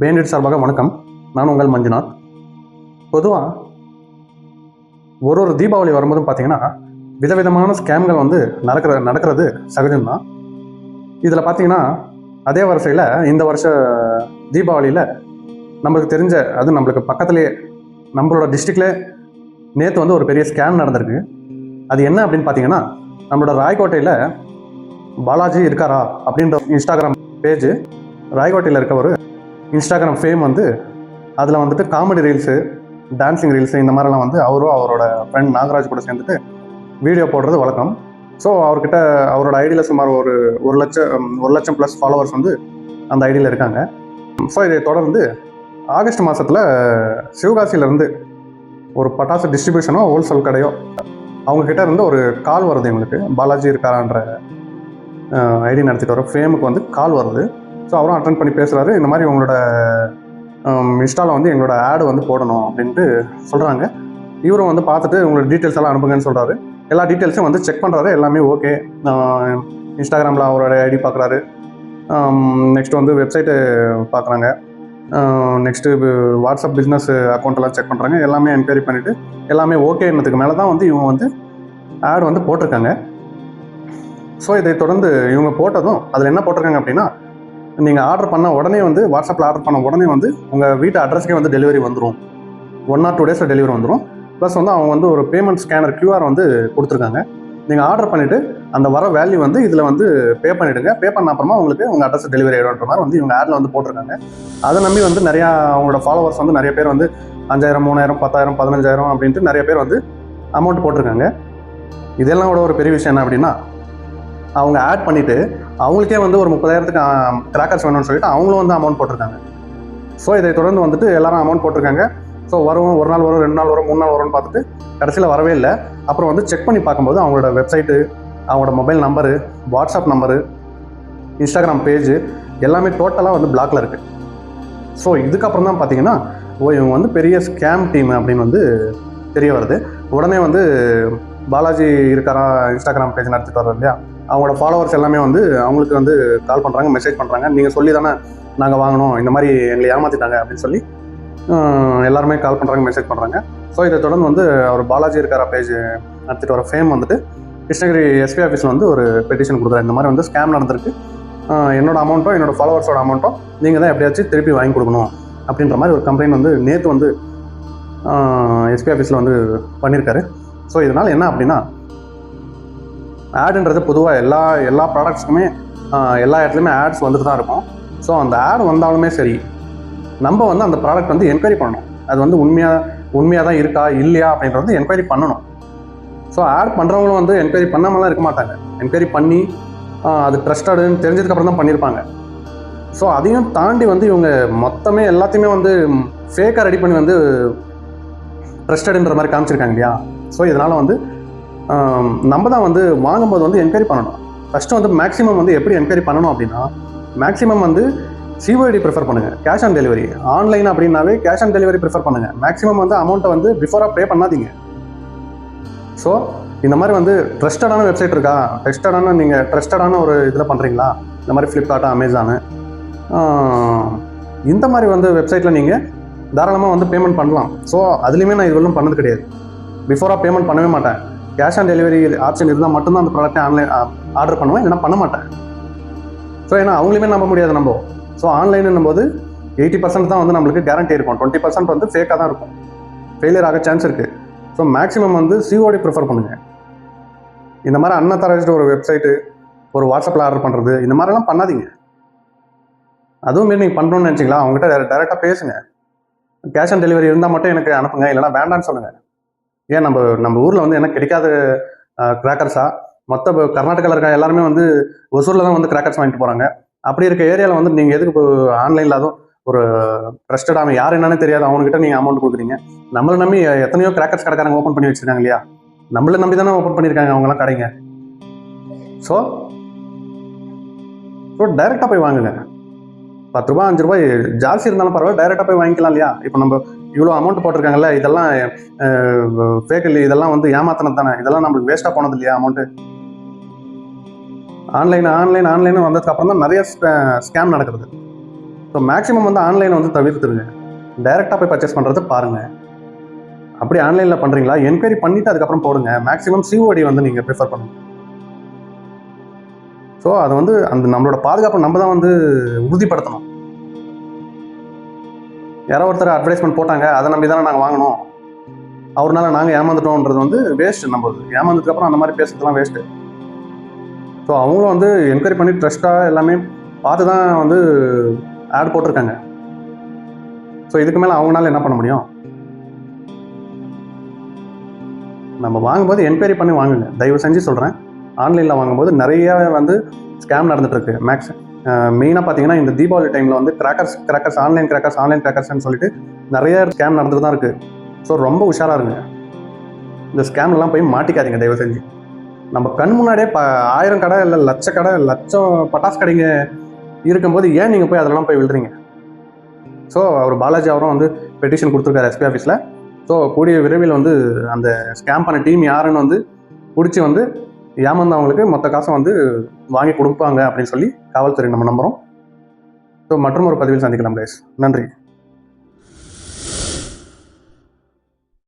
Banded சார்பாக வணக்கம். நான் உங்கள் மஞ்சுநாத். பொதுவாக ஒரு ஒரு தீபாவளி வரும்போதும் பார்த்தீங்கன்னா விதவிதமான ஸ்கேம்கள் வந்து நடக்கிற நடக்கிறது சகஜம்தான். இதில் பார்த்தீங்கன்னா அதே வரிசையில் இந்த வருஷ தீபாவளியில் நம்மளுக்கு தெரிஞ்ச அது நம்மளுக்கு பக்கத்துலேயே நம்மளோட டிஸ்ட்ரிக்ட்லே நேற்று வந்து ஒரு பெரிய ஸ்கேம் நடந்திருக்கு. அது என்ன அப்படின்னு பார்த்தீங்கன்னா நம்மளோட ராய்கோட்டையில் பாலாஜி இருக்காரா அப்படின்ற இன்ஸ்டாகிராம் பேஜ் ராய்கோட்டையில் இருக்க ஒரு இன்ஸ்டாகிராம் ஃபேம் வந்து அதில் வந்துட்டு காமெடி ரீல்ஸு டான்ஸிங் ரீல்ஸு இந்த மாதிரிலாம் வந்து அவரும் அவரோட ஃப்ரெண்ட் நாகராஜ் கூட சேர்ந்துட்டு வீடியோ போடுறது வழக்கம். ஸோ அவர்கிட்ட அவரோட ஐடியில் சுமார் ஒரு ஒரு லட்சம் ஒரு லட்சம் ப்ளஸ் ஃபாலோவர்ஸ் வந்து அந்த ஐடியில் இருக்காங்க. ஸோ இதை தொடர்ந்து ஆகஸ்ட் மாதத்தில் சிவகாசியிலேருந்து ஒரு பட்டாசு டிஸ்ட்ரிபியூஷனோ ஹோல்சேல் கடையோ அவங்கக்கிட்ட இருந்து ஒரு கால் வருது எங்களுக்கு பாலாஜி இருக்காரான்ற ஐடி நடத்திட்டு வர ஃபேமுக்கு வந்து கால் வருது. ஸோ அவரும் அட்டன் பண்ணி பேசுகிறாரு இந்த மாதிரி உங்களோட um, இன்ஸ்டாவில் வந்து எங்களோட ஆடு வந்து போடணும் அப்படின்ட்டு சொல்கிறாங்க இவரும் வந்து பார்த்துட்டு உங்களோட டீட்டெயில்ஸ் எல்லாம் அனுப்புங்கன்னு சொல்கிறாரு எல்லா டீட்டெயில்ஸும் வந்து செக் பண்ணுறாரு எல்லாமே ஓகே இன்ஸ்டாகிராமில் அவரோட ஐடி பார்க்குறாரு. நெக்ஸ்ட் um, வந்து வெப்சைட்டு பார்க்குறாங்க. நெக்ஸ்ட்டு வாட்ஸ்அப் பிஸ்னஸ் அக்கௌண்ட்டெல்லாம் செக் பண்ணுறாங்க எல்லாமே என்கொயரி பண்ணிவிட்டு எல்லாமே ஓகேன்னதுக்கு மேலே தான் வந்து இவங்க வந்து ஆட் வந்து போட்டிருக்காங்க. ஸோ இதை தொடர்ந்து இவங்க போட்டதும் அதில் என்ன போட்டிருக்காங்க அப்படின்னா நீங்கள் ஆர்டர் பண்ண உடனே வந்து வாட்ஸ்அப்பில் ஆர்டர் பண்ண உடனே வந்து உங்கள் வீட்டு அட்ரஸ்க்கே வந்து டெலிவரி வந்துடும் ஒன் ஆர் டூ டேஸில் டெலிவரி வந்துடும் ப்ளஸ் வந்து அவங்க வந்து ஒரு பேமெண்ட் ஸ்கேனர் கியூஆர் வந்து கொடுத்துருக்காங்க. நீங்கள் ஆர்டர் பண்ணிவிட்டு அந்த வர வேல்யூ வந்து இதில் வந்து பே பண்ணிவிடுங்க பே பண்ண அப்புறமா உங்களுக்கு உங்கள் அட்ரஸ் டெலிவரி ஆகிடும்ன்ற மாதிரி வந்து இவங்க ஆடில் வந்து போட்டிருக்காங்க. அதை நம்பி வந்து நிறையா அவங்களோட ஃபாலோவர்ஸ் வந்து நிறைய பேர் வந்து அஞ்சாயிரம் மூணாயிரம் பத்தாயிரம் பதினஞ்சாயிரம் அப்படின்ட்டு நிறைய பேர் வந்து அமௌண்ட் போட்டிருக்காங்க. இதெல்லாம் விட ஒரு பெரிய விஷயம் என்ன அப்படின்னா அவங்க ஆட் பண்ணிவிட்டு அவங்களுக்கே வந்து ஒரு முப்பதாயிரத்துக்கு கிராக்கர்ஸ் வேணும்னு சொல்லிட்டு அவங்களும் வந்து அமௌண்ட் போட்டிருக்காங்க. ஸோ இதை தொடர்ந்து வந்துட்டு எல்லாரும் அமௌண்ட் போட்டிருக்காங்க. ஸோ வரும் ஒரு நாள் வரும் ரெண்டு நாள் வரும் மூணு நாள் வரும்னு பார்த்துட்டு கடைசியில் வரவே இல்லை. அப்புறம் வந்து செக் பண்ணி பார்க்கும்போது அவங்களோட வெப்சைட்டு அவங்களோட mobile number WhatsApp number Instagram page எல்லாமே டோட்டலாக வந்து பிளாக்ல இருக்குது ஸோ இதுக்கப்புறம் தான் பார்த்தீங்கன்னா ஓ இவங்க வந்து பெரிய ஸ்கேம் டீம் அப்படின்னு வந்து தெரிய வருது. உடனே வந்து பாலாஜி இருக்காரா இன்ஸ்டாகிராம் பேஜ் நடத்திட்டு வரோம் இல்லையா? அவங்களோட ஃபாலோவர்ஸ் எல்லாமே வந்து அவங்களுக்கு வந்து கால் பண்ணுறாங்க மெசேஜ் பண்ணுறாங்க நீங்கள் சொல்லி தானே நாங்கள் வாங்கணும் இந்த மாதிரி எங்களை ஏமாற்றிட்டாங்க அப்படின்னு சொல்லி எல்லாருமே கால் பண்ணுறாங்க மெசேஜ் பண்ணுறாங்க ஸோ இதை தொடர்ந்து வந்து அவர் பாலாஜி இருக்காரா பேஜ் நடத்திட்டு வர ஃபேம் வந்துட்டு கிருஷ்ணகிரி எஸ்பி ஆஃபீஸில் வந்து ஒரு பெட்டிஷன் கொடுக்குறாரு. இந்த மாதிரி வந்து ஸ்கேம் நடந்திருக்கு. என்னோட அமௌண்ட்டோ என்னோட ஃபாலோவர்ஸோட அமௌண்ட்டோ நீங்கள் தான் எப்படியாச்சும் திருப்பி வாங்கி கொடுக்கணும் அப்படின்ற மாதிரி ஒரு கம்ப்ளைண்ட் வந்து நேற்று வந்து எஸ்பி ஆஃபீஸில் வந்து பண்ணியிருக்காரு ஸோ இதனால் என்ன அப்படின்னா ஆடுன்றது பொதுவாக எல்லா எல்லா ப்ராடக்ட்ஸ்க்குமே எல்லா இடத்துலையுமே ஆட்ஸ் வந்துட்டு தான் இருக்கும். ஸோ அந்த ஆட் வந்தாலுமே சரி நம்ம வந்து அந்த ப்ராடக்ட் வந்து என்கொயரி பண்ணணும். அது வந்து உண்மையாக உண்மையாக தான் இருக்கா இல்லையா அப்படின்றது வந்து என்கொயரி பண்ணணும். ஸோ ஆட் பண்ணுறவங்களும் வந்து என்கொயரி பண்ணாமலாம் இருக்க மாட்டாங்க. என்கொயரி பண்ணி அது ட்ரஸ்டடுன்னு தெரிஞ்சதுக்கப்புறம் தான் பண்ணியிருப்பாங்க. ஸோ அதையும் தாண்டி வந்து இவங்க மொத்தமே எல்லாத்தையுமே வந்து ஃபேக்காக ரெடி பண்ணி வந்து ட்ரஸ்டடுன்ற மாதிரி காமிச்சிருக்காங்க இல்லையா? ஸோ இதனால் வந்து நம்ம தான் வந்து வாங்கும்போது வந்து என்கொயரி பண்ணணும். ஃபஸ்ட்டு வந்து மேக்ஸிமம் வந்து எப்படி என்கொயரி பண்ணணும் அப்படின்னா மேக்ஸிமம் வந்து சிஓடி ப்ரிஃபர் பண்ணுங்கள் கேஷ் ஆன் டெலிவரி ஆன்லைன் அப்படின்னாவே கேஷ் ஆன் டெலிவரி ப்ரிஃபர் பண்ணுங்கள் மேக்ஸிமம் வந்து அமௌண்ட்டை வந்து பிஃபோராக பே பண்ணாதீங்க. ஸோ இந்த மாதிரி வந்து ட்ரஸ்டடான வெப்சைட் இருக்கா? ட்ரஸ்டடான நீங்கள் ட்ரஸ்டடான ஒரு இதில் பண்ணுறீங்களா இந்த மாதிரி ஃப்ளிப்கார்ட்டு அமேசானு இந்த மாதிரி வந்து வெப்சைட்டில் நீங்கள் தாராளமாக வந்து பேமெண்ட் பண்ணலாம். ஸோ அதுலேயுமே நான் இதுவரையும் பண்ணது கிடையாது. பிஃபோராக பேமெண்ட் பண்ணவே மாட்டேன். கேஷ் ஆன் டெலிவரி ஆப்ஷன் இருந்தால் மட்டும்தான் அந்த ப்ராடக்ட்டை ஆன்லைன் ஆர்டர் பண்ணுவேன். இல்லைனா பண்ண மாட்டேன். ஸோ ஏன்னா அவங்களையுமே நம்ப முடியாது நம்ம. ஸோ ஆன்லைன் போது எயிட்டி பர்சன்ட் தான் வந்து நம்மளுக்கு கேரண்டி இருக்கும். டுவெண்ட்டி பர்சன்ட் வந்து ஃபேக்காக தான் இருக்கும். ஃபெயிலியர் ஆக சான்ஸ் இருக்குது ஸோ மேக்ஸிமம் வந்து சிஓடி ப்ரிஃபர் பண்ணுங்கள் இந்த மாதிரி அன்னத்தரைஸ்டு ஒரு வெப்சைட்டு ஒரு வாட்ஸ்அப்பில் ஆர்டர் பண்ணுறது இந்த மாதிரிலாம் பண்ணாதீங்க. அதுவும் மாரி நீங்கள் பண்ணுறோன்னு நினச்சிங்களா? அவங்ககிட்ட டேரெக்டாக பேசுங்க. கேஷ் ஆன் டெலிவரி இருந்தால் மட்டும் எனக்கு அனுப்புங்க. இல்லைனா வேண்டான்னு சொல்லுங்கள் ஏன் நம்ம நம்ம ஊரில் வந்து என்ன கிடைக்காத கிராக்கர்ஸா மொத்த கர்நாடகாவில் இருக்க எல்லாருமே வந்து ஒசூரில் தான் வந்து கிராக்கர்ஸ் வாங்கிட்டு போகிறாங்க அப்படி இருக்க ஏரியாவில் வந்து நீங்கள் எதுக்கு இப்போ ஆன்லைனில் அதுவும் ஒரு ட்ரஸ்டடான யார் என்னன்னு தெரியாது. அவங்ககிட்ட நீங்கள் அமௌண்ட் கொடுக்குறீங்க. நம்மளை நம்பி எத்தனையோ கிராக்கர்ஸ் கடைக்காரங்க ஓப்பன் பண்ணி வச்சிருக்காங்க இல்லையா? நம்மளை நம்பி தானே ஓப்பன் பண்ணியிருக்காங்க அவங்களாம் கடைங்க. ஸோ ஸோ டைரெக்டாக போய் வாங்குங்க. பத்து ரூபா அஞ்சு ரூபாய் ஜாஸ்தி இருந்தாலும் பரவாயில்ல டைரெக்டாக போய் வாங்கிக்கலாம் இல்லையா? இப்போ நம்ம இவ்வளோ அமௌண்ட் போட்டிருக்காங்கல்ல இதெல்லாம் ஃபேக் இல்லை இதெல்லாம் வந்து ஏமாத்தினது தானே? இதெல்லாம் நம்மளுக்கு வேஸ்ட்டாக போனது இல்லையா அமௌண்ட்டு ஆன்லைன் ஆன்லைன் ஆன்லைன் வந்ததுக்கப்புறம் தான் நிறைய ஸ்கேம் நடக்கிறது ஸோ மேக்ஸிமம் வந்து ஆன்லைனை வந்து தவிர்த்துருங்க. டைரெக்டாக போய் பர்ச்சேஸ் பண்ணுறது பாருங்கள் அப்படி ஆன்லைனில் பண்ணுறீங்களா என்கொயரி பண்ணிவிட்டு அதுக்கப்புறம் போடுங்க. மேக்ஸிமம் சிஓடி வந்து நீங்கள் ப்ரிஃபர் பண்ணுங்கள் ஸோ அதை வந்து அந்த நம்மளோட பாதுகாப்பை நம்ம தான் வந்து உறுதிப்படுத்தணும். யாரோ ஒருத்தர் அட்வர்டைஸ்மெண்ட் போட்டாங்க அதை நம்பி தானே நாங்கள் வாங்கினோம் அவர்னால நாங்கள் ஏமாந்துட்டோன்றது வந்து வேஸ்ட்டு நம்ம ஏமாந்ததுக்கப்புறம் அந்த மாதிரி பேசுறதுலாம் வேஸ்ட்டு ஸோ அவங்களும் வந்து என்கொயரி பண்ணி ட்ரஸ்ட்டாக எல்லாமே பார்த்து தான் வந்து ஆட் போட்டிருக்காங்க. ஸோ இதுக்கு மேலே அவங்களால என்ன பண்ண முடியும்? நம்ம வாங்கும்போது என்கொயரி பண்ணி வாங்குங்க. தயவு செஞ்சு சொல்கிறேன் ஆன்லைனில் வாங்கும்போது நிறைய வந்து ஸ்கேம் நடந்துகிட்ருக்கு மேக்ஸ் மெயினாக பார்த்தீங்கன்னா இந்த தீபாவளி டைமில் வந்து crackers crackers online crackers online கிராக்கர்ஸ்னு சொல்லிட்டு நிறைய ஸ்கேம் நடந்துட்டு தான் இருக்குது ஸோ ரொம்ப உஷாராக இருங்க. இந்த ஸ்கேம்லாம் போய் மாட்டிக்காதீங்க தயவு செஞ்சு. நம்ம கண் முன்னாடியே ப ஆயிரம் கடை இல்லை லட்ச கடை லட்சம் பட்டாசு கடைங்க இருக்கும்போது ஏன் நீங்கள் போய் அதெல்லாம் போய் விழுறீங்க? ஸோ அவர் பாலாஜி அவரும் வந்து பெட்டிஷன் கொடுத்துருக்காரு எஸ்பி ஆஃபீஸில் ஸோ கூடிய விரைவில் வந்து அந்த ஸ்கேம் பண்ண டீம் யாருன்னு வந்து பிடிச்சி வந்து ஏமாந்தவங்களுக்கு மொத்த காசை வந்து வாங்கி கொடுப்பாங்க அப்படின்னு சொல்லி காவல்துறை நம்ம நம்புகிறோம் ஸோ மற்றும் ஒரு பதிவில் சந்திக்கலாம் கைஸ் நன்றி.